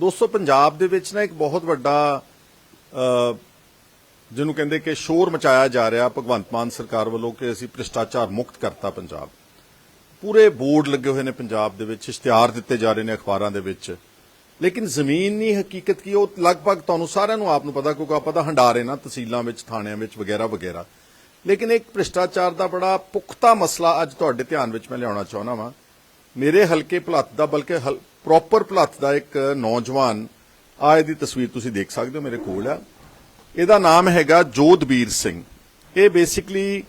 ਦੋਸਤੋ, ਪੰਜਾਬ ਦੇ ਵਿੱਚ ਨਾ ਇੱਕ ਬਹੁਤ ਵੱਡਾ ਜਿਹਨੂੰ ਕਹਿੰਦੇ ਕਿ ਸ਼ੋਰ ਮਚਾਇਆ ਜਾ ਰਿਹਾ ਭਗਵੰਤ ਮਾਨ ਸਰਕਾਰ ਵੱਲੋਂ ਕਿ ਅਸੀਂ ਭ੍ਰਿਸ਼ਟਾਚਾਰ ਮੁਕਤ ਕਰਤਾ ਪੰਜਾਬ। ਪੂਰੇ ਬੋਰਡ ਲੱਗੇ ਹੋਏ ਨੇ ਪੰਜਾਬ ਦੇ ਵਿੱਚ, ਇਸ਼ਤਿਹਾਰ ਦਿੱਤੇ ਜਾ ਰਹੇ ਨੇ ਅਖਬਾਰਾਂ ਦੇ ਵਿੱਚ। ਲੇਕਿਨ ਜ਼ਮੀਨ ਜ਼ਮੀਨੀ ਹਕੀਕਤ ਕੀ ਉਹ ਲਗਭਗ ਤੁਹਾਨੂੰ ਸਾਰਿਆਂ ਨੂੰ ਆਪ ਨੂੰ ਪਤਾ, ਕਿਉਂਕਿ ਆਪਾਂ ਤਾਂ ਹੰਡਾਰੇ ਨਾ, ਤਹਿਸੀਲਾਂ ਵਿੱਚ, ਥਾਣਿਆਂ ਵਿੱਚ ਵਗੈਰਾ ਵਗੈਰਾ। ਲੇਕਿਨ ਇੱਕ ਭ੍ਰਿਸ਼ਟਾਚਾਰ ਦਾ ਬੜਾ ਪੁਖਤਾ ਮਸਲਾ ਅੱਜ ਤੁਹਾਡੇ ਧਿਆਨ ਵਿੱਚ ਮੈਂ ਲਿਆਉਣਾ ਚਾਹੁੰਦਾ ਵਾਂ। ਮੇਰੇ ਹਲਕੇ ਭਲੱਤ ਦਾ, ਬਲਕਿ ਪ੍ਰੋਪਰ ਭਲੱਥ ਦਾ ਇੱਕ ਨੌਜਵਾਨ ਆ ਇਹਦੀ ਤਸਵੀਰ ਤੁਸੀਂ ਦੇਖ ਸਕਦੇ ਹੋ ਮੇਰੇ ਕੋਲ ਆ। ਇਹਦਾ ਨਾਮ ਹੈਗਾ ਜੋਧਬੀਰ ਸਿੰਘ। ਇਹ ਬੇਸਿਕਲੀ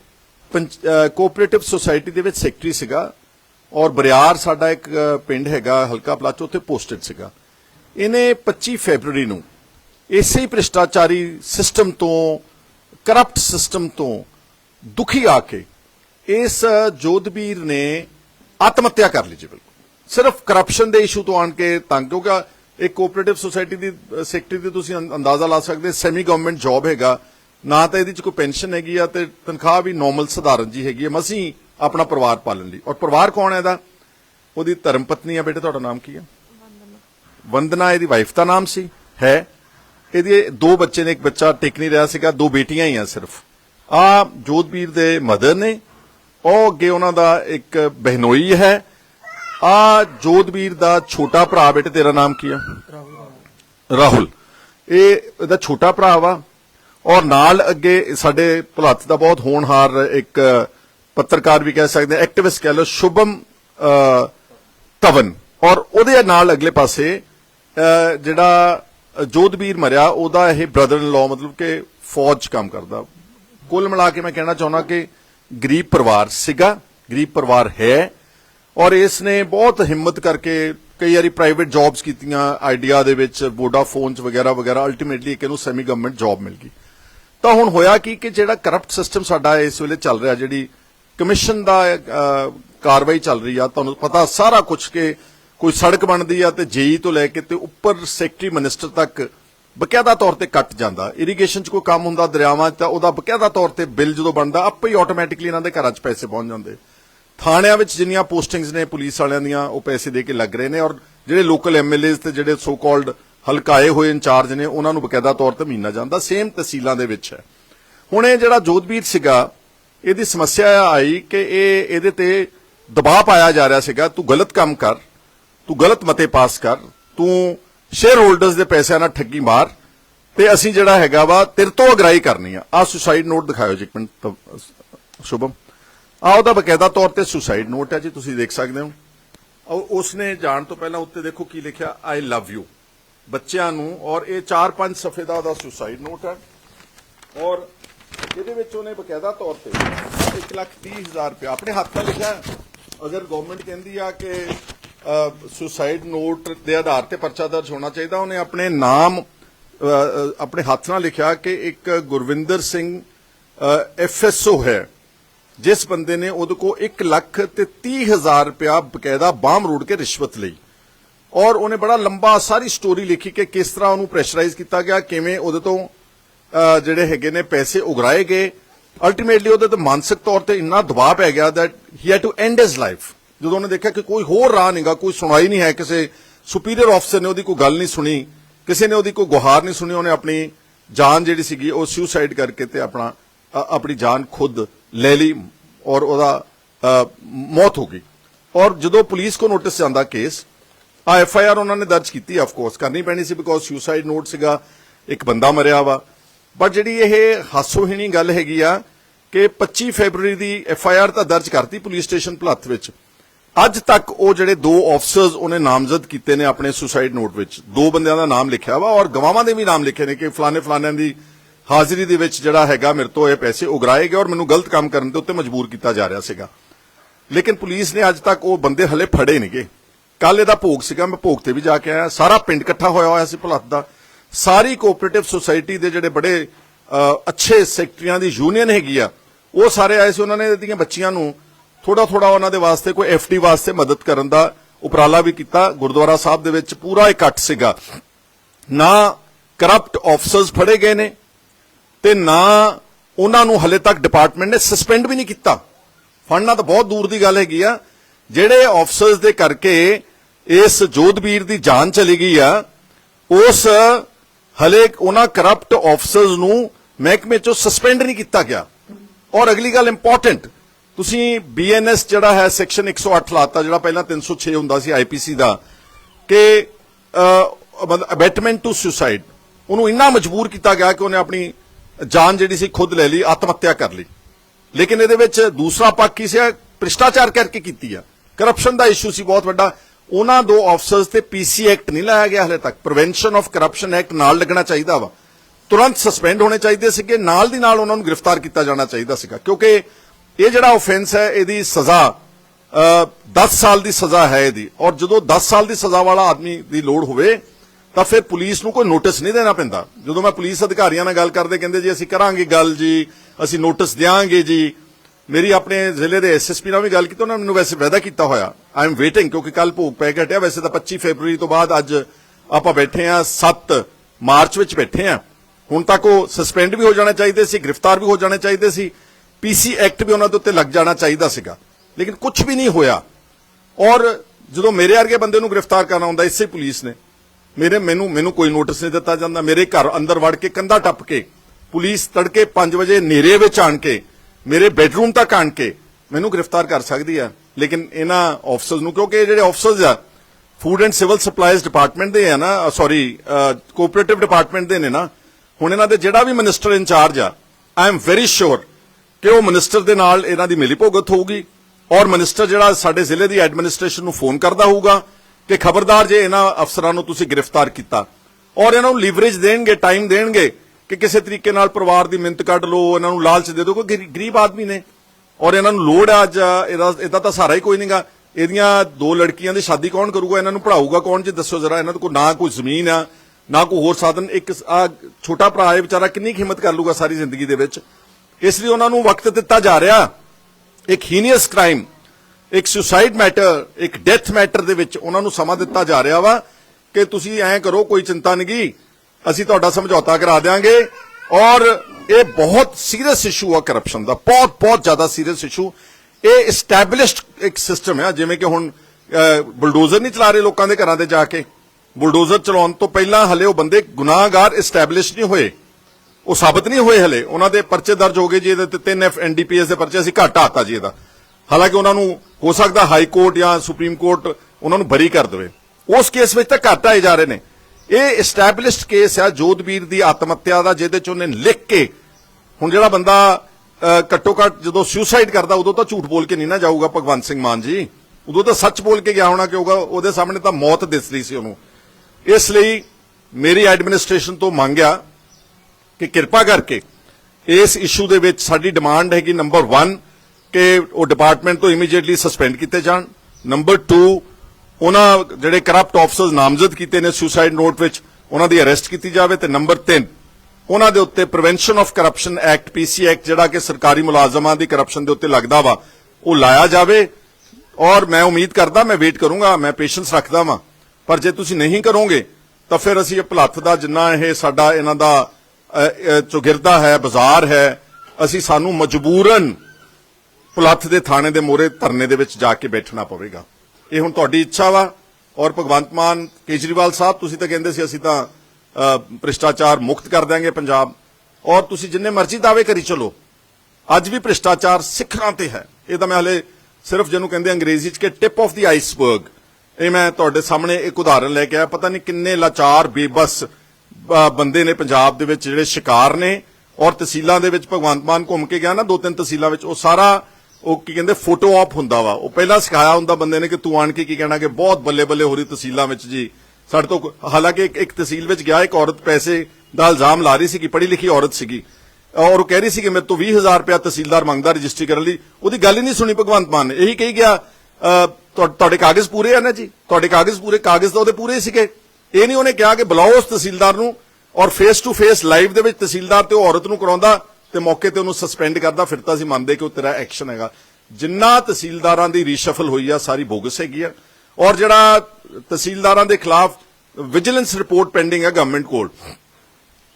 ਕੋਆਪਰੇਟਿਵ ਸੁਸਾਇਟੀ ਦੇ ਵਿੱਚ ਸੈਕਟਰੀ ਸੀਗਾ ਔਰ ਬਰਿਆਰ ਸਾਡਾ ਇੱਕ ਪਿੰਡ ਹੈਗਾ, ਹਲਕਾ ਪਲਾਚ, ਉੱਥੇ ਪੋਸਟਡ ਸੀਗਾ। ਇਹਨੇ 25 ਫੈਬਰੂਰੀ ਨੂੰ ਇਸੇ ਹੀ ਭ੍ਰਿਸ਼ਟਾਚਾਰੀ ਸਿਸਟਮ ਤੋਂ ਕਰਪਟ ਸਿਸਟਮ ਤੋਂ ਦੁਖੀ ਆ ਕੇ ਇਸ ਜੋਧਬੀਰ ਨੇ ਆਤਮ ਹੱਤਿਆ ਕਰ ਲਈ ਜੀ ਬਿਲਕੁਲ। ਸਿਰਫ ਕਰਪਸ਼ਨ ਦੇ ਇਸ਼ੂ ਤੋਂ ਆਣ ਕੇ ਤੰਗ, ਕਿਉਂਕਿ ਇੱਕ ਕੋਆਪਰੇਟਿਵ ਸੁਸਾਇਟੀ ਦੀ ਸੈਕਟਰੀ ਦੀ ਤੁਸੀਂ ਅੰਦਾਜ਼ਾ ਲਾ ਸਕਦੇ ਸੈਮੀ ਗਵਰਨਮੈਂਟ ਜੌਬ ਹੈਗਾ। ਨਾ ਤਾਂ ਇਹਦੇ ਚ ਕੋਈ ਪੈਨਸ਼ਨ ਹੈਗੀ ਆ ਤੇ ਤਨਖਾਹ ਵੀ ਨਾਰਮਲ ਸਧਾਰਨ ਜੀ ਹੈਗੀ ਹੈ ਮਸੀਂ ਆਪਣਾ ਪਰਿਵਾਰ ਪਾਲਣ ਲਈ। ਔਰ ਪਰਿਵਾਰ ਕੌਣ ਹੈ ਇਹਦਾ? ਉਹਦੀ ਧਰਮ ਪਤਨੀ ਆ ਬੇਟੇ, ਤੁਹਾਡਾ ਨਾਮ ਕੀ ਹੈ? ਵੰਦਨਾ। ਇਹਦੀ ਵਾਈਫ ਦਾ ਨਾਮ ਸੀ, ਹੈ। ਇਹਦੇ ਦੋ ਬੱਚੇ ਨੇ, ਇੱਕ ਬੱਚਾ ਟਿਕ ਨਹੀਂ ਰਿਹਾ ਸੀਗਾ, ਦੋ ਬੇਟੀਆਂ ਹੀ ਆ ਸਿਰਫ। ਆ ਜੋਧਬੀਰ ਦੇ ਮਦਰ ਨੇ, ਉਹ ਅੱਗੇ ਉਹਨਾਂ ਦਾ ਇੱਕ ਬਹਿਨੋਈ ਹੈ ਆ ਜੋਧਬੀਰ ਦਾ ਛੋਟਾ ਭਰਾ ਬੇਟੇ ਤੇਰਾ ਨਾਮ ਕੀ ਆ? ਰਾਹੁਲ। ਇਹ ਇਹਦਾ ਛੋਟਾ ਭਰਾ ਵਾ ਔਰ ਨਾਲ ਅੱਗੇ ਸਾਡੇ ਭੁਲੱਤ ਦਾ ਬਹੁਤ ਹੋਣਹਾਰ ਇੱਕ ਪੱਤਰਕਾਰ ਵੀ ਕਹਿ ਸਕਦੇ ਐਕਟਿਵਿਸਟ ਕਹਿ ਲਓ ਸ਼ੁਭਮ ਅ, ਤਵਨ ਔਰ ਉਹਦੇ ਨਾਲ ਅਗਲੇ ਪਾਸੇ ਜਿਹੜਾ ਜੋਧਬੀਰ ਮਰਿਆ ਉਹਦਾ ਇਹ ਬ੍ਰਦਰ ਇਨ ਲਾਅ ਮਤਲਬ ਕਿ ਫੌਜ 'ਚ ਕੰਮ ਕਰਦਾ। ਕੁੱਲ ਮਿਲਾ ਕੇ ਮੈਂ ਕਹਿਣਾ ਚਾਹੁੰਦਾ ਕਿ ਗਰੀਬ ਪਰਿਵਾਰ ਸੀਗਾ ਗਰੀਬ ਪਰਿਵਾਰ ਹੈ ਔਰ ਇਸ ਨੇ ਬਹੁਤ ਹਿੰਮਤ ਕਰਕੇ ਕਈ ਵਾਰੀ ਪ੍ਰਾਈਵੇਟ ਜੌਬਸ ਕੀਤੀਆਂ ਆਈਡੀਆ ਦੇ ਵਿੱਚ ਵੋਡਾਫੋਨ ਵਗੈਰਾ ਵਗੈਰਾ ਅਲਟੀਮੇਟਲੀ ਇੱਕ ਇਹਨੂੰ ਸੈਮੀ ਗਵਰਨਮੈਂਟ ਜੌਬ ਮਿਲ ਗਈ। ਤਾਂ ਹੁਣ ਹੋਇਆ ਕੀ ਕਿ ਜਿਹੜਾ ਕਰਪਟ ਸਿਸਟਮ ਸਾਡਾ ਇਸ ਵੇਲੇ ਚੱਲ ਰਿਹਾ, ਜਿਹੜੀ ਕਮਿਸ਼ਨ ਦਾ ਕਾਰਵਾਈ ਚੱਲ ਰਹੀ ਆ, ਤੁਹਾਨੂੰ ਪਤਾ ਸਾਰਾ ਕੁਝ ਕਿ ਕੋਈ ਸੜਕ ਬਣਦੀ ਆ ਤੇ ਜੇਈ ਤੋਂ ਲੈ ਕੇ ਤੇ ਉੱਪਰ ਸੈਕਟਰੀ ਮਿਨਿਸਟਰ ਤੱਕ ਬਕਾਇਦਾ ਤੌਰ ਤੇ ਕੱਟ ਜਾਂਦਾ। ਇਰੀਗੇਸ਼ਨ 'ਚ ਕੋਈ ਕੰਮ ਹੁੰਦਾ ਦਰਿਆਵਾਂ 'ਚ ਤਾਂ ਉਹਦਾ ਬਕਾਇਦਾ ਤੌਰ ਤੇ ਬਿੱਲ ਜਦੋਂ ਬਣਦਾ, ਆਪੇ ਹੀ ਆਟੋਮੈਟਿਕਲੀ ਇਹਨਾਂ ਦੇ ਘਰਾਂ 'ਚ ਪੈਸੇ ਪਹੁੰਚ ਜਾਂਦੇ। ਥਾਣਿਆਂ ਵਿੱਚ ਜਿੰਨੀਆਂ ਪੋਸਟਿੰਗਸ ਨੇ ਪੁਲਿਸ ਵਾਲਿਆਂ ਦੀਆਂ, ਉਹ ਪੈਸੇ ਦੇ ਕੇ ਲੱਗ ਰਹੇ ਨੇ ਔਰ ਜਿਹੜੇ ਲੋਕਲ ਐਮਐਲਏਸ ਤੇ ਜਿਹੜੇ ਸੋ ਕਾਲਡ ਹਲਕਾਏ ਹੋਏ ਇੰਚਾਰਜ ਨੇ, ਉਹਨਾਂ ਨੂੰ ਬਕਾਇਦਾ ਤੌਰ ਤੇ ਮਹੀਨਾ ਜਾਂਦਾ। ਸੇਮ ਤਹਿਸੀਲਾਂ ਦੇ ਵਿੱਚ ਹੈ। ਹੁਣ ਇਹ ਜਿਹੜਾ ਜੋਧਬੀਰ ਸੀਗਾ, ਇਹਦੀ ਸਮੱਸਿਆ ਆਈ ਕਿ ਇਹ ਇਹਦੇ ਤੇ ਦਬਾਅ ਪਾਇਆ ਜਾ ਰਿਹਾ ਸੀਗਾ। ਤੂੰ ਗਲਤ ਕੰਮ ਕਰ, ਤੂੰ ਗਲਤ ਮਤੇ ਪਾਸ ਕਰ, ਤੂੰ ਸ਼ੇਅਰ ਹੋਲਡਰਸ ਦੇ ਪੈਸਿਆਂ ਨਾਲ ਠੱਗੀ ਮਾਰ ਤੇ ਅਸੀਂ ਜਿਹੜਾ ਹੈਗਾ ਵਾ ਤੇਰੇ ਤੋਂ ਅਗਰਾਈ ਕਰਨੀ ਆ। ਆ ਸੁਸਾਈਡ ਨੋਟ ਦਿਖਾਓ ਜੀ ਇੱਕ ਮਿੰਟ ਸ਼ੁਭਮ। ਆ ਉਹਦਾ ਬਕਾਇਦਾ ਤੌਰ ਤੇ ਸੁਸਾਈਡ ਨੋਟ ਹੈ ਜੀ, ਤੁਸੀਂ ਦੇਖ ਸਕਦੇ ਹੋ। ਔਰ ਉਸਨੇ ਜਾਣ ਤੋਂ ਪਹਿਲਾਂ ਉੱਤੇ ਦੇਖੋ ਕੀ ਲਿਖਿਆ ਆਈ ਲਵ ਯੂ ਬੱਚਿਆਂ ਨੂੰ, ਔਰ ਇਹ 4-5 ਸਫੇ ਦਾ ਉਹਦਾ ਸੁਸਾਈਡ ਨੋਟ ਹੈ। ਔਰ ਇਹਦੇ ਵਿੱਚ ਉਹਨੇ ਬਕਾਇਦਾ ਤੌਰ ਤੇ 130000 ਰੁਪਏ ਆਪਣੇ ਹੱਥ ਨਾਲ ਲਿਖਿਆ ਅਗਰ ਗਵਰਨਮੈਂਟ ਕਹਿੰਦੀ ਆ ਕਿ ਸੁਸਾਈਡ ਨੋਟ ਦੇ ਆਧਾਰ ਤੇ ਪਰਚਾ ਦਰਜ ਹੋਣਾ ਚਾਹੀਦਾ, ਉਹਨੇ ਆਪਣੇ ਨਾਮ ਆਪਣੇ ਹੱਥ ਨਾਲ ਲਿਖਿਆ ਕਿ ਇੱਕ ਗੁਰਵਿੰਦਰ ਸਿੰਘ ਐਫਐਸਓ ਹੈ। ਜਿਸ ਬੰਦੇ ਨੇ ਉਹਦੇ ਕੋ 1 ਲੱਖ ਤੇ 30000 ਰੁਪਇਆ ਬਕਾਇਦਾ ਬਾਮ ਰੋੜ ਕੇ ਰਿਸ਼ਵਤ ਲਈ। ਔਰ ਉਹਨੇ ਬੜਾ ਲੰਬਾ ਸਾਰੀ ਸਟੋਰੀ ਲਿਖੀ ਕਿ ਕਿਸ ਤਰ੍ਹਾਂ ਉਹਨੂੰ ਪ੍ਰੈਸ਼ਰਾਈਜ਼ ਕੀਤਾ ਗਿਆ, ਕਿਵੇਂ ਉਹਦੇ ਤੋਂ ਜਿਹੜੇ ਹੈਗੇ ਨੇ ਪੈਸੇ ਉਗਰਾਏ ਗਏ। ਅਲਟੀਮੇਟਲੀ ਉਹਦੇ ਤੇ ਮਾਨਸਿਕ ਤੌਰ ਤੇ ਇੰਨਾ ਦਬਾਅ ਪੈ ਗਿਆ that he had to end his life ਜਦੋਂ ਉਹਨੇ ਦੇਖਿਆ ਕਿ ਕੋਈ ਹੋਰ ਰਾਹ ਨਹੀਂਗਾ ਕੋਈ ਸੁਣਾਈ ਨਹੀਂ ਹੈ, ਕਿਸੇ ਸੁਪੀਰੀਅਰ ਆਫਸਰ ਨੇ ਉਹਦੀ ਕੋਈ ਗੱਲ ਨਹੀਂ ਸੁਣੀ, ਕਿਸੇ ਨੇ ਉਹਦੀ ਕੋਈ ਗੁਹਾਰ ਨਹੀਂ ਸੁਣੀ, ਉਹਨੇ ਆਪਣੀ ਜਾਨ ਜਿਹੜੀ ਸੀਗੀ ਉਹ ਸੁਸਾਈਡ ਕਰਕੇ ਤੇ ਆਪਣਾ ਆਪਣੀ ਜਾਨ ਖੁਦ ਲੈ ਲਈ ਔਰ ਉਹਦਾ ਮੌਤ ਹੋ ਗਈ। ਔਰ ਜਦੋਂ ਪੁਲਿਸ ਕੋ ਨੋਟਿਸ ਜਾਂਦਾ ਕੇਸ, ਆ ਐਫ ਆਈ ਆਰ ਉਹਨਾਂ ਨੇ ਦਰਜ ਕੀਤੀ ਆਫ ਕੋਰਸ ਕਰਨੀ ਪੈਣੀ ਸੀ ਬਿਕੋਜ਼ ਸੁਸਾਈਡ ਨੋਟ ਸੀਗਾ, ਇੱਕ ਬੰਦਾ ਮਰਿਆ ਵਾ। ਬਟ ਜਿਹੜੀ ਇਹ ਹਾਸੋਹੀਣੀ ਗੱਲ ਹੈਗੀ ਆ ਕਿ 25 ਫੈਬਰੂਰੀ ਦੀ ਐਫ ਆਈ ਆਰ ਤਾਂ ਦਰਜ ਕਰਤੀ ਪੁਲਿਸ ਸਟੇਸ਼ਨ ਭਲੱਥ ਵਿੱਚ। ਅੱਜ ਤੱਕ ਉਹ ਜਿਹੜੇ ਦੋ ਆਫਸਰਸ ਉਹਨੇ ਨਾਮਜ਼ਦ ਕੀਤੇ ਨੇ ਆਪਣੇ ਸੁਸਾਈਡ ਨੋਟ ਵਿੱਚ। ਦੋ ਬੰਦਿਆਂ ਦਾ ਨਾਮ ਲਿਖਿਆ ਵਾ ਔਰ ਗਵਾਹਾਂ ਦੇ ਵੀ ਨਾਮ ਲਿਖੇ ਨੇ ਕਿ ਫਲਾਣੇ ਫਲਾਣਿਆਂ ਦੀ ਹਾਜ਼ਰੀ ਦੇ ਵਿੱਚ ਜਿਹੜਾ ਹੈਗਾ ਮੇਰੇ ਤੋਂ ਇਹ ਪੈਸੇ ਉਗਰਾਏ ਗਏ ਔਰ ਮੈਨੂੰ ਗਲਤ ਕੰਮ ਕਰਨ ਦੇ ਉੱਤੇ ਮਜਬੂਰ ਕੀਤਾ ਜਾ ਰਿਹਾ ਸੀਗਾ। ਲੇਕਿਨ ਪੁਲਿਸ ਨੇ ਅੱਜ ਤੱਕ ਉਹ ਬੰਦੇ ਹਲੇ ਫੜੇ ਨਹੀਂਗੇ। ਕੱਲ ਇਹਦਾ ਭੋਗ ਸੀਗਾ, ਮੈਂ ਭੋਗ ਤੇ ਵੀ ਜਾ ਕੇ ਆਇਆ। ਸਾਰਾ ਪਿੰਡ ਇਕੱਠਾ ਹੋਇਆ ਹੋਇਆ ਸੀ ਭੁਲੱਤ ਦਾ। ਸਾਰੀ ਕੋਆਪਰੇਟਿਵ ਸੁਸਾਇਟੀ ਦੇ ਜਿਹੜੇ ਬੜੇ ਅੱਛੇ ਸੈਕਟਰੀਆਂ ਦੀ ਯੂਨੀਅਨ ਹੈਗੀ ਆ, ਉਹ ਸਾਰੇ ਆਏ ਸੀ ਉਹਨਾਂ ਨੇ ਇਹਦੀਆਂ ਬੱਚੀਆਂ ਨੂੰ। ਥੋੜਾ ਥੋੜਾ ਉਹਨਾਂ ਦੇ ਵਾਸਤੇ ਕੋਈ ਐਫਡੀ ਵਾਸਤੇ ਮਦਦ ਕਰਨ ਦਾ ਉਪਰਾਲਾ ਵੀ ਕੀਤਾ। ਗੁਰਦੁਆਰਾ ਸਾਹਿਬ ਦੇ ਵਿੱਚ ਪੂਰਾ ਇਕੱਠ ਸੀਗਾ। ਨਾ ਕਰਪਟ ਆਫਸਰਸ ਫੜੇ ਗਏ ਨੇ ਤੇ ਨਾ ਉਹਨਾਂ ਨੂੰ ਹਲੇ ਤੱਕ ਡਿਪਾਰਟਮੈਂਟ ਨੇ ਸਸਪੈਂਡ ਵੀ ਨਹੀਂ ਕੀਤਾ। ਫੜਨਾ ਤਾਂ ਬਹੁਤ ਦੂਰ ਦੀ ਗੱਲ ਹੈਗੀ ਆ। ਜਿਹੜੇ ਆਫਸਰਸ ਦੇ ਕਰਕੇ ਇਸ ਜੋਧਬੀਰ ਦੀ ਜਾਨ ਚਲੀ ਗਈ ਆ, ਉਸ ਹਲੇ ਉਹਨਾਂ ਕਰਪਟ ਆਫਸਰਸ ਨੂੰ ਮਹਿਕਮੇ ਚੋਂ ਸਸਪੈਂਡ ਨਹੀਂ ਕੀਤਾ ਗਿਆ। ਔਰ ਅਗਲੀ ਗੱਲ ਇੰਪੋਰਟੈਂਟ ਤੁਸੀਂ ਬੀਐਨਐਸ ਜਿਹੜਾ ਹੈ ਸੈਕਸ਼ਨ 108 ਲਾਤਾ, ਜਿਹੜਾ ਪਹਿਲਾਂ 306 ਹੁੰਦਾ ਸੀ ਆਈਪੀਸੀ ਦਾ, ਕਿ ਅਬੈਟਮੈਂਟ ਟੂ ਸੁਸਾਈਡ ਉਹਨੂੰ ਇੰਨਾ ਮਜਬੂਰ ਕੀਤਾ ਗਿਆ ਕਿ ਉਹਨੇ ਆਪਣੀ ਜਾਨ ਜਿਹੜੀ ਸੀ ਖੁਦ ਲੈ ਲਈ ਆਤਮ ਹੱਤਿਆ ਕਰ ਲਈ। ਲੇਕਿਨ ਇਹਦੇ ਵਿੱਚ ਦੂਸਰਾ ਪੱਖ ਕੀ ਸੀ ਭ੍ਰਿਸ਼ਟਾਚਾਰ ਕਰਕੇ ਕੀਤੀ ਆ। ਕਰਪਸ਼ਨ ਦਾ ਇਸ਼ੂ ਸੀ ਬਹੁਤ ਵੱਡਾ। ਉਹਨਾਂ ਦੋ ਆਫਸਰਸ ਤੇ ਪੀਸੀ ਐਕਟ ਨਹੀਂ ਲਾਇਆ ਗਿਆ ਹਲੇ ਤੱਕ। ਪ੍ਰੀਵੈਂਸ਼ਨ ਆਫ ਕਰਪਸ਼ਨ ਐਕਟ ਨਾਲ ਲੱਗਣਾ ਚਾਹੀਦਾ ਵਾ। ਤੁਰੰਤ ਸਸਪੈਂਡ ਹੋਣੇ ਚਾਹੀਦੇ ਸੀਗੇ। ਨਾਲ ਦੀ ਨਾਲ ਉਹਨਾਂ ਨੂੰ ਗ੍ਰਿਫਤਾਰ ਕੀਤਾ ਜਾਣਾ ਚਾਹੀਦਾ ਸੀਗਾ। ਕਿਉਂਕਿ ਇਹ ਜਿਹੜਾ ਆਫੈਂਸ ਹੈ ਇਹਦੀ ਸਜ਼ਾ ਅ, 10 ਸਾਲ ਦੀ ਸਜ਼ਾ ਹੈ ਇਹਦੀ। ਔਰ ਜਦੋਂ 10 ਸਾਲ ਦੀ ਸਜ਼ਾ ਵਾਲਾ ਆਦਮੀ ਦੀ ਲੋੜ ਹੋਵੇ ਤਾਂ ਫਿਰ ਪੁਲਿਸ ਨੂੰ ਕੋਈ ਨੋਟਿਸ ਨਹੀਂ ਦੇਣਾ ਪੈਂਦਾ। ਜਦੋਂ ਮੈਂ ਪੁਲਿਸ ਅਧਿਕਾਰੀਆਂ ਨਾਲ ਗੱਲ ਕਰਦੇ ਕਹਿੰਦੇ ਜੀ, ਅਸੀਂ ਕਰਾਂਗੇ ਗੱਲ ਜੀ, ਅਸੀਂ ਨੋਟਿਸ ਦਿਆਂਗੇ ਜੀ। ਮੇਰੀ ਆਪਣੇ ਜ਼ਿਲ੍ਹੇ ਦੇ ਐਸਐਸਪੀ ਨਾਲ ਵੀ ਗੱਲ ਕੀਤੀ, ਉਹਨਾਂ ਨੇ ਮੈਨੂੰ ਵੈਸੇ ਵਾਅਦਾ ਕੀਤਾ ਹੋਇਆ। ਆਈ ਐਮ ਵੇਟਿੰਗ ਕਿਉਂਕਿ ਕੱਲ ਭੋਗ ਪੈ ਘਟਿਆ ਵੈਸੇ ਤਾਂ 25 ਫਰਵਰੀ ਤੋਂ ਬਾਅਦ ਅੱਜ ਆਪਾਂ ਬੈਠੇ ਆ 7 ਮਾਰਚ ਵਿੱਚ ਬੈਠੇ ਆ ਹੁਣ ਤੱਕ ਉਹ ਸਸਪੈਂਡ ਵੀ ਹੋ ਜਾਣਾ ਚਾਹੀਦੇ ਸੀ, ਗ੍ਰਿਫਤਾਰ ਵੀ ਹੋ ਜਾਣੇ ਚਾਹੀਦੇ ਸੀ। ਪੀਸੀ ਐਕਟ ਵੀ ਉਹਨਾਂ ਦੇ ਉੱਤੇ ਲੱਗ ਜਾਣਾ ਚਾਹੀਦਾ ਸੀਗਾ। ਲੇਕਿਨ ਕੁਝ ਵੀ ਨਹੀਂ ਹੋਇਆ। ਔਰ ਜਦੋਂ ਮੇਰੇ ਵਰਗੇ ਬੰਦੇ ਨੂੰ ਗ੍ਰਿਫਤਾਰ ਕਰਨਾ ਹੁੰਦਾ, ਇਸੇ ਪੁਲਿਸ ਨੇ। ਮੇਰੇ ਮੈਨੂੰ ਮੈਨੂੰ ਕੋਈ ਨੋਟਿਸ ਨਹੀਂ ਦਿੱਤਾ ਜਾਂਦਾ। ਮੇਰੇ ਘਰ ਅੰਦਰ ਵੜ ਕੇ ਕੰਧਾ ਟੱਪ ਕੇ, ਪੁਲਿਸ ਤੜਕੇ 5 ਵਜੇ ਨੇਰੇ ਵਿੱਚ ਆਣ ਕੇ, ਮੇਰੇ ਬੈੱਡਰੂਮ ਤੱਕ ਆਣ ਕੇ ਮੈਨੂੰ ਗ੍ਰਿਫਤਾਰ ਕਰ ਸਕਦੀ ਆ। ਲੇਕਿਨ ਇਹਨਾਂ ਆਫਸਰਸ ਨੂੰ, ਕਿਉਂਕਿ ਜਿਹੜੇ ਆਫਸਰਸ ਆ food and civil supplies department ਦੇ ਆ ਨਾ ਸੌਰੀ ਕੋਆਪਰੇਟਿਵ ਡਿਪਾਰਟਮੈਂਟ ਦੇ ਨੇ ਨਾ, ਹੁਣ ਇਹਨਾਂ ਦੇ ਜਿਹੜਾ ਵੀ ਮਿਨਿਸਟਰ ਇੰਚਾਰਜ ਆ ਆਈ ਐਮ ਵੈਰੀ ਸ਼ੋਰ ਕਿ ਉਹ ਮਿਨਿਸਟਰ ਦੇ ਨਾਲ ਇਹਨਾਂ ਦੀ ਮਿਲੀਭੁਗਤ ਹੋਊਗੀ ਔਰ ਮਿਨਿਸਟਰ ਜਿਹੜਾ ਸਾਡੇ ਜ਼ਿਲ੍ਹੇ ਦੀ ਐਡਮਿਨਿਸਟ੍ਰੇਸ਼ਨ ਨੂੰ ਫੋਨ ਕਰਦਾ ਹੋਊਗਾ। ਕਿ ਖਬਰਦਾਰ ਜੇ ਇਹਨਾਂ ਅਫਸਰਾਂ ਨੂੰ ਤੁਸੀਂ ਗ੍ਰਿਫਤਾਰ ਕੀਤਾ ਔਰ ਇਹਨਾਂ ਨੂੰ ਲੀਵਰੇਜ ਦੇਣਗੇ, ਟਾਈਮ ਦੇਣਗੇ ਕਿ ਕਿਸੇ ਤਰੀਕੇ ਨਾਲ ਪਰਿਵਾਰ ਦੀ ਮਿੰਤ ਕੱਢ ਲਓ, ਇਹਨਾਂ ਨੂੰ ਲਾਲਚ ਦੇ ਦਿਓ, ਕਿਉਂਕਿ ਗਰੀਬ ਆਦਮੀ ਨੇ ਔਰ ਇਹਨਾਂ ਨੂੰ ਲੋੜ ਆ ਅੱਜ ਇਹਦਾ ਇਹਦਾ ਤਾਂ ਸਹਾਰਾ ਹੀ ਕੋਈ ਨਹੀਂਗਾ ਇਹਦੀਆਂ ਦੋ ਲੜਕੀਆਂ ਦੀ ਸ਼ਾਦੀ ਕੌਣ ਕਰੂਗਾ? ਇਹਨਾਂ ਨੂੰ ਪੜਾਊਗਾ ਕੌਣ? ਜੀ ਦੱਸੋ ਜਰਾ, ਇਹਨਾਂ ਕੋਲ ਨਾ ਕੋਈ ਜ਼ਮੀਨ ਆ, ਨਾ ਕੋਈ ਹੋਰ ਸਾਧਨ। ਇੱਕ ਆ ਛੋਟਾ ਭਰਾ ਹੈ, ਵਿਚਾਰਾ ਕਿੰਨੀ ਹਿੰਮਤ ਕਰ ਲੂਗਾ ਸਾਰੀ ਜ਼ਿੰਦਗੀ ਦੇ ਵਿੱਚ। ਇਸ ਲਈ ਉਹਨਾਂ ਨੂੰ ਵਕਤ ਦਿੱਤਾ ਜਾ ਰਿਹਾ। ਇੱਕ ਹੀਨੀਅਸ ਕ੍ਰਾਈਮ ਇੱਕ ਸੁਸਾਈਡ ਮੈਟਰ ਇੱਕ ਡੈਥ ਮੈਟਰ ਦੇ ਵਿੱਚ ਉਹਨਾਂ ਨੂੰ ਸਮਾਂ ਦਿੱਤਾ ਜਾ ਰਿਹਾ ਵਾ ਕਿ ਤੁਸੀਂ ਐਂ ਕਰੋ, ਕੋਈ ਚਿੰਤਾ ਨਹੀਂਗੀ ਅਸੀਂ ਤੁਹਾਡਾ ਸਮਝੌਤਾ ਕਰਾ ਦੇਵਾਂਗੇ ਔਰ ਇਹ ਬਹੁਤ ਸੀਰੀਅਸ ਇਸ਼ੂ ਆ ਕਰਪਸ਼ਨ ਦਾ। ਬਹੁਤ ਬਹੁਤ ਜ਼ਿਆਦਾ ਸੀਰੀਅਸ ਇਸ਼ੂ ਇਹ ਐਸਟੈਬਲਿਸ਼ਡ ਇੱਕ ਸਿਸਟਮ ਹੈ ਜਿਵੇਂ ਕਿ ਹੁਣ ਬੁਲਡੋਜ਼ਰ ਨਹੀਂ ਚਲਾ ਰਹੇ ਲੋਕਾਂ ਦੇ ਘਰਾਂ ਤੇ ਜਾ ਕੇ। ਬੁਲਡੋਜ਼ਰ ਚਲਾਉਣ ਤੋਂ ਪਹਿਲਾਂ ਹਲੇ ਉਹ ਬੰਦੇ ਗੁਨਾਹਗਾਰ ਐਸਟੈਬਲਿਸ਼ ਨਹੀਂ ਹੋਏ। ਉਹ ਸਾਬਤ ਨਹੀਂ ਹੋਏ ਹਲੇ। ਉਹਨਾਂ ਦੇ ਪਰਚੇ ਦਰਜ ਹੋ ਗਏ ਜੀ, ਇਹਦੇ ਤੇ 3 ਐਫ ਐਨਡੀਪੀਐਸ ਦੇ ਪਰਚੇ ਅਸੀਂ ਘੱਟ ਆਤਾ ਜੀ ਇਹਦਾ। ਹਾਲਾਂਕਿ ਉਹਨਾਂ ਨੂੰ ਹੋ ਸਕਦਾ ਹਾਈ ਕੋਰਟ ਜਾਂ ਸੁਪਰੀਮ ਕੋਰਟ ਉਹਨਾਂ ਨੂੰ ਬਰੀ ਕਰ ਦੇਵੇ। ਉਸ ਕੇਸ ਵਿੱਚ ਤਾਂ ਘੱਟ ਆਏ ਜਾ ਰਹੇ ਨੇ। ਇਹ ਐਸਟੈਬਲਿਸ਼ਡ ਕੇਸ ਆ, ਜੋਧਵੀਰ ਦੀ ਆਤਮ ਹੱਤਿਆ ਦਾ, ਜਿਹਦੇ ਚ ਉਹਨੇ ਲਿਖ ਕੇ ਹੁਣ ਜਿਹੜਾ ਬੰਦਾ ਘੱਟੋ ਘੱਟ ਜਦੋਂ ਸੁਸਾਈਡ ਕਰਦਾ, ਉਦੋਂ ਤਾਂ ਝੂਠ ਬੋਲ ਕੇ ਨਹੀਂ ਨਾ ਜਾਊਗਾ ਭਗਵੰਤ ਸਿੰਘ ਮਾਨ ਜੀ। ਉਦੋਂ ਤਾਂ ਸੱਚ ਬੋਲ ਕੇ ਗਿਆ ਹੋਣਾ ਕਿਉਂਗਾ ਉਹਦੇ ਸਾਹਮਣੇ ਤਾਂ ਮੌਤ ਦਿਸ ਰਹੀ ਸੀ ਉਹਨੂੰ। ਇਸ ਲਈ ਮੇਰੀ ਐਡਮਿਨਿਸਟ੍ਰੇਸ਼ਨ ਤੋਂ ਮੰਗਿਆ ਕਿ ਕਿਰਪਾ ਕਰਕੇ ਇਸ ਇਸ਼ੂ ਦੇ ਵਿੱਚ ਸਾਡੀ ਡਿਮਾਂਡ ਹੈਗੀ ਨੰਬਰ 1 ਕਿ ਉਹ ਡਿਪਾਰਟਮੈਂਟ ਤੋਂ ਇਮੀਡੀਏਟਲੀ ਸਸਪੈਂਡ ਕੀਤੇ ਜਾਣ। ਨੰਬਰ 2 ਉਹਨਾਂ ਜਿਹੜੇ ਕਰਪਟ ਆਫਸਰਸ ਨਾਮਜ਼ਦ ਕੀਤੇ ਨੇ ਸੁਸਾਈਡ ਨੋਟ ਵਿੱਚ ਉਹਨਾਂ ਦੀ ਅਰੈਸਟ ਕੀਤੀ ਜਾਵੇ। ਤੇ ਨੰਬਰ 3 ਉਹਨਾਂ ਦੇ ਉੱਤੇ prevention of corruption act PC act ਜਿਹੜਾ ਕਿ ਸਰਕਾਰੀ ਮੁਲਾਜ਼ਮਾਂ ਦੀ ਕਰਪਸ਼ਨ ਦੇ ਉੱਤੇ ਲੱਗਦਾ ਵਾ ਉਹ ਲਾਇਆ ਜਾਵੇ। ਔਰ ਮੈਂ ਉਮੀਦ ਕਰਦਾ ਮੈਂ ਵੇਟ ਕਰੂੰਗਾ ਮੈਂ ਪੇਸ਼ੈਂਸ ਰੱਖਦਾ ਵਾਂ। ਪਰ ਜੇ ਤੁਸੀਂ ਨਹੀਂ ਕਰੋਗੇ ਤਾਂ ਫਿਰ ਅਸੀਂ ਇਹ ਭਲੱਥ ਦਾ ਜਿੰਨਾ ਇਹ ਸਾਡਾ ਇਹਨਾਂ ਦਾ ਅ, ਚੌਗਿਰਦਾ ਹੈ ਬਾਜ਼ਾਰ ਹੈ ਅਸੀਂ ਸਾਨੂੰ ਮਜਬੂਰਨ ਭੁਲੱਥ ਦੇ ਥਾਣੇ ਦੇ ਮੋਰੇ ਧਰਨੇ ਦੇ ਵਿੱਚ ਜਾ ਕੇ ਬੈਠਣਾ ਪਵੇਗਾ। ਇਹ ਹੁਣ ਤੁਹਾਡੀ ਇੱਛਾ ਵਾ ਔਰ ਭਗਵੰਤ ਮਾਨ, ਕੇਜਰੀਵਾਲ ਸਾਹਿਬ, ਤੁਸੀਂ ਤਾਂ ਕਹਿੰਦੇ ਸੀ ਅਸੀਂ ਤਾਂ ਭ੍ਰਿਸ਼ਟਾਚਾਰ ਮੁਕਤ ਕਰ ਦਿਆਂਗੇ ਪੰਜਾਬ। ਔਰ ਤੁਸੀਂ ਜਿੰਨੇ ਮਰਜ਼ੀ ਦਾਅਵੇ ਕਰੀ ਚਲੋ, ਅੱਜ ਵੀ ਭ੍ਰਿਸ਼ਟਾਚਾਰ ਸਿੱਖਰਾਂ ਤੇ ਹੈ। ਇਹ ਤਾਂ ਮੈਂ ਹਲੇ ਸਿਰਫ ਜਿਹਨੂੰ ਕਹਿੰਦੇ ਅੰਗਰੇਜ਼ੀ ਚ ਕਿ ਟਿਪ ਆਫ ਦੀ ਆਈਸਬਰਗ। ਇਹ ਮੈਂ ਤੁਹਾਡੇ ਸਾਹਮਣੇ ਇੱਕ ਉਦਾਹਰਨ ਲੈ ਕੇ ਆਇਆ। ਪਤਾ ਨਹੀਂ ਕਿੰਨੇ ਲਾਚਾਰ, ਬੇਬਸ ਬੰਦੇ ਨੇ ਪੰਜਾਬ ਦੇ ਵਿੱਚ ਜਿਹੜੇ ਸ਼ਿਕਾਰ ਨੇ। ਔਰ ਤਹਿਸੀਲਾਂ ਦੇ ਵਿੱਚ ਭਗਵੰਤ ਮਾਨ ਘੁੰਮ ਕੇ ਗਿਆ ਨਾ, ਦੋ ਤਿੰਨ ਤਹਿਸੀਲਾਂ ਵਿੱਚ, ਉਹ ਸਾਰਾ ਉਹ ਕੀ ਕਹਿੰਦੇ ਫੋਟੋ ਆਪ ਹੁੰਦਾ ਵਾ। ਉਹ ਪਹਿਲਾਂ ਸਿਖਾਇਆ ਹੁੰਦਾ ਬੰਦੇ ਨੇ ਕਿ ਤੂੰ ਆਣ ਕੇ ਕੀ ਕਹਿਣਾ ਕਿ ਬਹੁਤ ਬੱਲੇ ਬੱਲੇ ਹੋ ਰਹੀ ਤਹਿਸੀਲਾਂ ਵਿੱਚ ਜੀ। ਸਾਡੇ ਤੋਂ ਹਾਲਾਂਕਿ ਇੱਕ ਇੱਕ ਤਹਿਸੀਲ ਵਿੱਚ ਗਿਆ, ਇੱਕ ਔਰਤ ਪੈਸੇ ਦਾ ਇਲਜ਼ਾਮ ਲਾ ਰਹੀ ਸੀ ਕਿ ਪੜ੍ਹੀ ਲਿਖੀ ਔਰਤ ਸੀਗੀ। ਔਰ ਉਹ ਕਹਿ ਰਹੀ ਸੀ ਕਿ ਮੇਰੇ ਤੋਂ 20000 ਰੁਪਇਆ ਤਹਿਸੀਲਦਾਰ ਮੰਗਦਾ, ਰਜਿਸਟਰੀ ਕਰਨ ਲਈ। ਉਹਦੀ ਗੱਲ ਹੀ ਨਹੀਂ ਸੁਣੀ ਭਗਵੰਤ ਮਾਨ ਨੇ। ਇਹੀ ਕਹੀ ਗਿਆ ਤੁਹਾਡੇ ਕਾਗਜ਼ ਪੂਰੇ ਆ ਨਾ ਜੀ? ਤੁਹਾਡੇ ਕਾਗਜ਼ ਪੂਰੇ, ਕਾਗਜ਼ ਤਾਂ ਉਹਦੇ ਪੂਰੇ ਸੀਗੇ। ਇਹ ਨਹੀਂ ਉਹਨੇ ਕਿਹਾ ਕਿ ਬੁਲਾਓ ਉਸ ਤਹਿਸੀਲਦਾਰ ਨੂੰ ਔਰ ਫੇਸ ਟੂ ਫੇਸ ਲਾਈਵ ਦੇ ਵਿੱਚ ਤਹਿਸੀਲਦਾਰ ਤੇ ਉਹ ਔਰਤ ਨੂੰ ਕਰਾਉਂਦਾ। ਤੇ ਮੌਕੇ ਤੇ ਉਹਨੂੰ ਸਸਪੈਂਡ ਕਰਦਾ, ਫਿਰ ਤਾਂ ਅਸੀਂ ਮੰਨਦੇ ਕਿ ਉਹ ਤੇਰਾ ਐਕਸ਼ਨ ਹੈਗਾ। ਜਿੰਨਾ ਤਹਿਸੀਲਦਾਰਾਂ ਦੀ ਰੀਸ਼ਫਲ ਹੋਈ ਆ, ਸਾਰੀ ਬੋਗਸ ਹੈਗੀ ਆ। ਔਰ ਜਿਹੜਾ ਤਹਿਸੀਲਦਾਰਾਂ ਦੇ ਖਿਲਾਫ ਵਿਜੀਲੈਂਸ ਰਿਪੋਰਟ ਪੈਂਡਿੰਗ ਹੈ ਗਵਰਨਮੈਂਟ ਕੋਲ,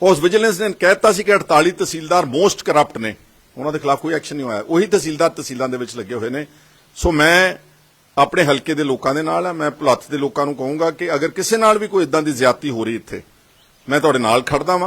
ਉਸ ਵਿਜੀਲੈਂਸ ਨੇ ਕਹਿਤਾ ਸੀ ਕਿ 48 ਤਹਿਸੀਲਦਾਰ ਮੋਸਟ ਕਰਪਟ ਨੇ। ਉਹਨਾਂ ਦੇ ਖਿਲਾਫ ਕੋਈ ਐਕਸ਼ਨ ਨਹੀਂ ਹੋਇਆ। ਉਹੀ ਤਹਿਸੀਲਦਾਰ ਤਹਿਸੀਲਾਂ ਦੇ ਵਿੱਚ ਲੱਗੇ ਹੋਏ ਨੇ। ਸੋ ਮੈਂ ਆਪਣੇ ਹਲਕੇ ਦੇ ਲੋਕਾਂ ਦੇ ਨਾਲ ਆ। ਮੈਂ ਭੁਲੱਥ ਦੇ ਲੋਕਾਂ ਨੂੰ ਕਹੂੰਗਾ ਕਿ ਅਗਰ ਕਿਸੇ ਨਾਲ ਵੀ ਕੋਈ ਇਦਾਂ ਦੀ ਜ਼ਿਆਦਤੀ ਹੋ ਰਹੀ ਇੱਥੇ, ਮੈਂ ਤੁਹਾਡੇ ਨਾਲ ਖੜਦਾ ਵਾਂ।